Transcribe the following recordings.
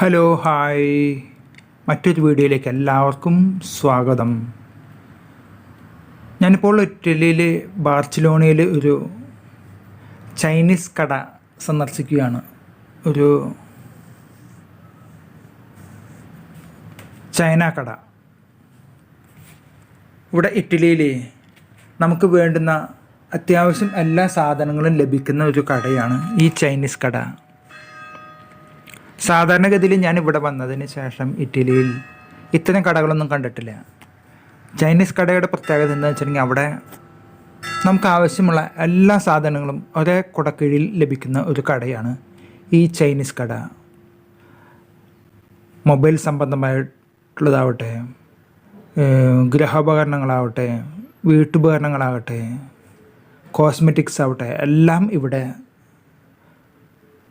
Hello hi മറ്റൊരു വീഡിയോയിലേക്ക് എല്ലാവർക്കും സ്വാഗതം. ഞാനിപ്പോൾ ഇറ്റലിയിൽ ബാർസിലോണയിൽ ഒരു ചൈനീസ് കട സന്ദർശിക്കുകയാണ്. ഒരു ചൈന കട. ഇവിടെ ഇറ്റലിയിൽ നമുക്ക് വേണ്ടുന്ന അത്യാവശ്യം എല്ലാ സാധനങ്ങളും ലഭിക്കുന്ന ഒരു കടയാണ് ഈ ചൈനീസ് കട. സാധാരണഗതിയിൽ ഞാൻ ഇവിടെ വന്നതിന് ശേഷം ഇറ്റലിയിൽ ഇത്തരം കടകളൊന്നും കണ്ടിട്ടില്ല. ചൈനീസ് കടയുടെ പ്രത്യേകത എന്താ വെച്ചിട്ടുണ്ടെങ്കിൽ അവിടെ നമുക്ക് ആവശ്യമുള്ള എല്ലാ സാധനങ്ങളും ഒരേ കുടക്കീഴിൽ ലഭിക്കുന്ന ഒരു കടയാണ് ഈ ചൈനീസ് കട. മൊബൈൽ സംബന്ധമായിട്ടുള്ളതാവട്ടെ ഗൃഹോപകരണങ്ങളാവട്ടെ വീട്ടുപകരണങ്ങളാവട്ടെ കോസ്മെറ്റിക്സ് ആവട്ടെ എല്ലാം ഇവിടെ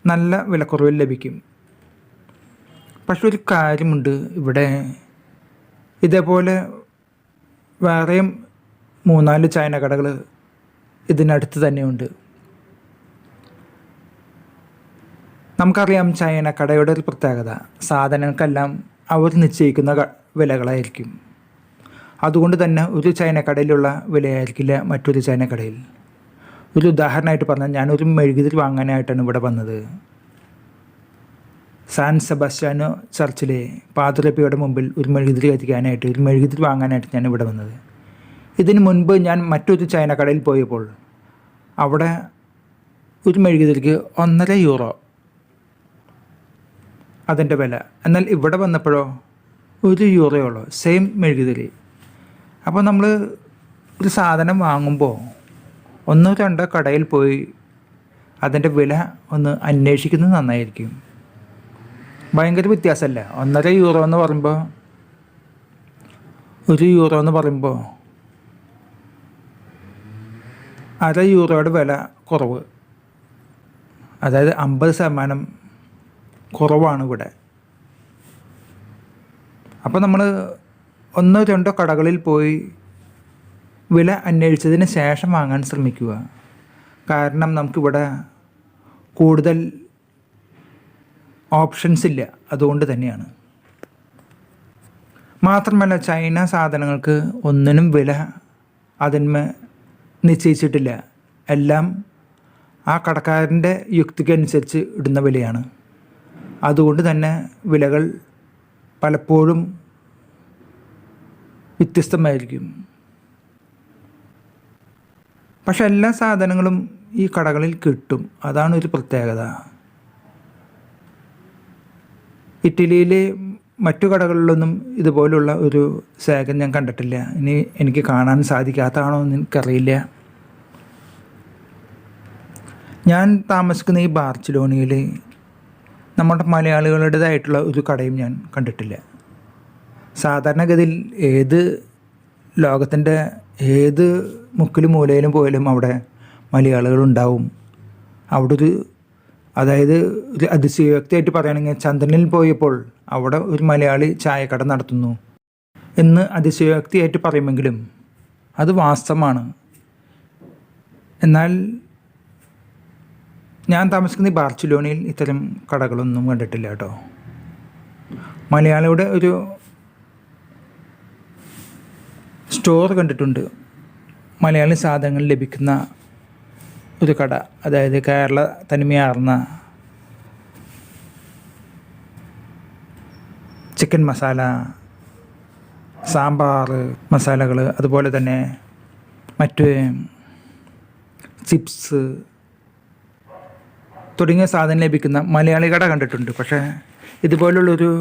നല്ല വിലക്കുറവിൽ ലഭിക്കും. പക്ഷെ ഒരു കാര്യമുണ്ട് ഇവിടെ. ഇതേപോലെ വേറെയും മൂന്നാൽ ചൈന കടകൾ ഇതിനടുത്ത് തന്നെയുണ്ട്. നമുക്കറിയാം ചൈന കടയുടെ ഒരു പ്രത്യേകത സാധനങ്ങൾക്കെല്ലാം അവർ നിശ്ചയിക്കുന്ന വിലകളായിരിക്കും. അതുകൊണ്ട് തന്നെ ഒരു ചൈന കടയിലുള്ള വിലയായിരിക്കില്ല മറ്റൊരു കടയിൽ ഒരു ഉദാഹരണമായിട്ട് പറഞ്ഞാൽ ഞാനൊരു മെഴുകുതിരി വാങ്ങാനായിട്ടാണ് ഇവിടെ വന്നത്. സാൻ സെബാസ്റ്റ്യാനോ ചർച്ചിലെ പാതിരപ്പിയുടെ മുമ്പിൽ ഒരു മെഴുകുതിരി കത്തിക്കാനായിട്ട് ഒരു മെഴുകുതിരി വാങ്ങാനായിട്ട് ഞാൻ ഇവിടെ വന്നത്. ഇതിന് മുൻപ് ഞാൻ മറ്റൊരു ചൈന കടയിൽ പോയപ്പോൾ അവിടെ ഒരു മെഴുകുതിരിക്ക് ഒന്നര യൂറോ അതിന്റെ വില. എന്നാൽ ഇവിടെ വന്നപ്പോഴോ ഒരു യൂറോയുള്ളൂ സെയിം മെഴുകുതിരി. അപ്പോൾ നമ്മൾ ഒരു സാധനം വാങ്ങുമ്പോൾ ഒന്നോ രണ്ടോ കടയിൽ പോയി അതിന്റെ വില ഒന്ന് അന്വേഷിക്കുന്നത് നന്നായിരിക്കും. ഭയങ്കര വ്യത്യാസമല്ലേ? ഒന്നര യൂറോ എന്ന് പറയുമ്പോൾ ഒരു യൂറോ എന്ന് പറയുമ്പോൾ അര യൂറോയുടെ വില കുറവ്. അതായത് അമ്പത് ശതമാനം കുറവാണ് ഇവിടെ. അപ്പോൾ നമ്മൾ ഒന്നോ രണ്ടോ കടകളിൽ പോയി വില അന്വേഷിച്ചതിന് ശേഷം വാങ്ങാൻ ശ്രമിക്കുക. കാരണം നമുക്കിവിടെ കൂടുതൽ ഓപ്ഷൻസ് ഇല്ല. അതുകൊണ്ട് തന്നെയാണ്. മാത്രമല്ല ചൈന സാധനങ്ങൾക്ക് ഒന്നിനും വില അതിന്മേ നിശ്ചയിച്ചിട്ടില്ല. എല്ലാം ആ കടക്കാരന്റെ യുക്തിക്കനുസരിച്ച് ഇടുന്ന വിലയാണ്. അതുകൊണ്ട് തന്നെ വിലകൾ പലപ്പോഴും വ്യത്യസ്തമായിരിക്കും. പക്ഷെ എല്ലാ സാധനങ്ങളും ഈ കടകളിൽ കിട്ടും. അതാണ് ഒരു പ്രത്യേകത. ഇറ്റലിയിലെ മറ്റു കടകളിലൊന്നും ഇതുപോലുള്ള ഒരു ശേഖരം ഞാൻ കണ്ടിട്ടില്ല. ഇനി എനിക്ക് കാണാൻ സാധിക്കാത്തതാണോ എന്ന് എനിക്കറിയില്ല. ഞാൻ താമസിക്കുന്ന ഈ ബാർച്ചിലോണിയിൽ നമ്മുടെ മലയാളികളുടേതായിട്ടുള്ള ഒരു കടയും ഞാൻ കണ്ടിട്ടില്ല. സാധാരണഗതിയിൽ ഏത് ലോകത്തിന്റെ ഏത് മുക്കിലും മൂലയിലും പോയാലും അവിടെ മലയാളികളുണ്ടാവും. അവിടെ ഒരു അതായത് ഒരു അതിശയോക്തിയായിട്ട് പറയുകയാണെങ്കിൽ ചന്ദ്രനിൽ പോയപ്പോൾ അവിടെ ഒരു മലയാളി ചായക്കട നടത്തുന്നു എന്ന് അതിശയോക്തിയായിട്ട് പറയുമെങ്കിലും അത് വാസ്തവമാണ്. എന്നാൽ ഞാൻ താമസിക്കുന്ന ഈ ബാർച്ചിലോണയിൽ ഇത്തരം കടകളൊന്നും കണ്ടിട്ടില്ല കേട്ടോ. മലയാളിയുടെ ഒരു സ്റ്റോർ കണ്ടിട്ടുണ്ട്. മലയാളി സാധനങ്ങൾ ലഭിക്കുന്ന ഒരു കട അതായത് കേരള തനിമയാർന്ന ചിക്കൻ മസാല സാമ്പാർ മസാലകൾ അതുപോലെ തന്നെ മറ്റ് ചിപ്സ് തുടങ്ങിയ സാധനം ലഭിക്കുന്ന മലയാളി കട കണ്ടിട്ടുണ്ട്. പക്ഷേ ഇതുപോലുള്ളൊരു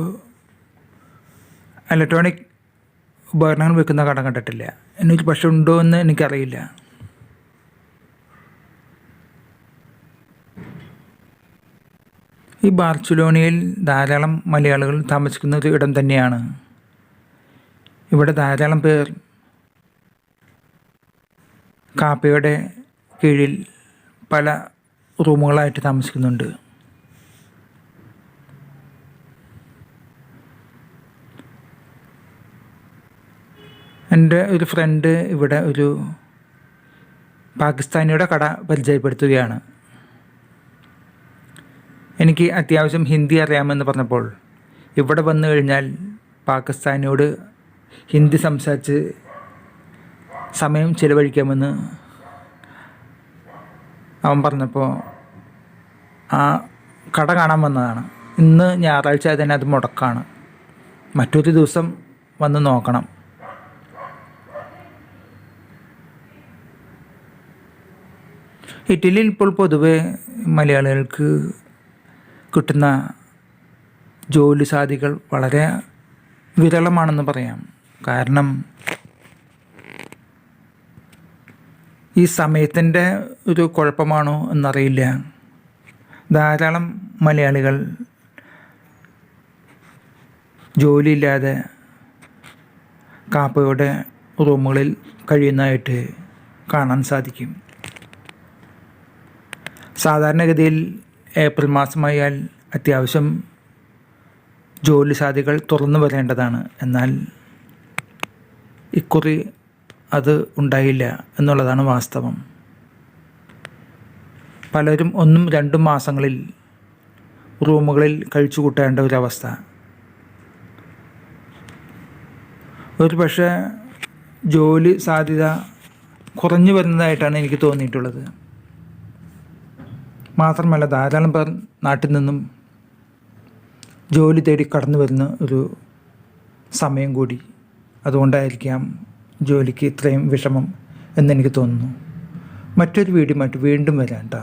ഇലക്ട്രോണിക് ഉപകരണങ്ങൾ വിൽക്കുന്ന കട കണ്ടിട്ടില്ല. എനിക്ക് പക്ഷെ ഉണ്ടോ എന്ന് എനിക്കറിയില്ല. ഈ ബാർസലോണയിൽ ധാരാളം മലയാളികൾ താമസിക്കുന്ന ഒരു ഇടം തന്നെയാണ്. ഇവിടെ ധാരാളം പേർ കാപ്പയുടെ കീഴിൽ പല റൂമുകളായിട്ട് താമസിക്കുന്നുണ്ട്. എന്റെ ഒരു ഫ്രണ്ട് ഇവിടെ ഒരു പാകിസ്ഥാനിയുടെ കട പരിചയപ്പെടുത്തുകയാണ്. എനിക്ക് അത്യാവശ്യം ഹിന്ദി അറിയാമെന്ന് പറഞ്ഞപ്പോൾ ഇവിടെ വന്നു കഴിഞ്ഞാൽ പാകിസ്ഥാനിയോട് ഹിന്ദി സംസാരിച്ച് സമയം ചിലവഴിക്കാമെന്ന് അവൻ പറഞ്ഞപ്പോൾ ആ കട കാണാൻ വന്നതാണ്. ഇന്ന് ഞായറാഴ്ച തന്നെ അത് മുടക്കാണ്. മറ്റൊരു ദിവസം വന്ന് നോക്കണം. ഇറ്റലിയിൽ ഇപ്പോൾ പൊതുവെ മലയാളികൾക്ക് കിട്ടുന്ന ജോലി സാധ്യതകൾ വളരെ വിരളമാണെന്ന് പറയാം. കാരണം ഈ സമയത്തിന്റെ ഒരു കുഴപ്പമാണോ എന്നറിയില്ല. ധാരാളം മലയാളികൾ ജോലിയില്ലാതെ കാപ്പയുടെ റൂമുകളിൽ കഴിയുന്നതായിട്ട് കാണാൻ സാധിക്കും. സാധാരണഗതിയിൽ ഏപ്രിൽ മാസമായാൽ അത്യാവശ്യം ജോലി സാധ്യതകൾ തുറന്നു വരേണ്ടതാണ്. എന്നാൽ ഇക്കുറി അത് ഉണ്ടായില്ല എന്നുള്ളതാണ് വാസ്തവം. പലരും ഒന്നും രണ്ടും മാസങ്ങളിൽ റൂമുകളിൽ കഴിച്ചു കൂട്ടേണ്ട ഒരവസ്ഥ. ഒരു പക്ഷേ ജോലി സാധ്യത കുറഞ്ഞു വരുന്നതായിട്ടാണ് എനിക്ക് തോന്നിയിട്ടുള്ളത്. മാത്രമല്ല ധാരാളം പേർ നാട്ടിൽ നിന്നും ജോലി തേടി കടന്നു വരുന്ന ഒരു സമയം കൂടി അതുകൊണ്ടായിരിക്കാം ജോലിക്ക് ഇത്രയും വിഷമം എന്നെനിക്ക് തോന്നുന്നു. മറ്റൊരു വീഡിയോ വീണ്ടും വരാം കേട്ടോ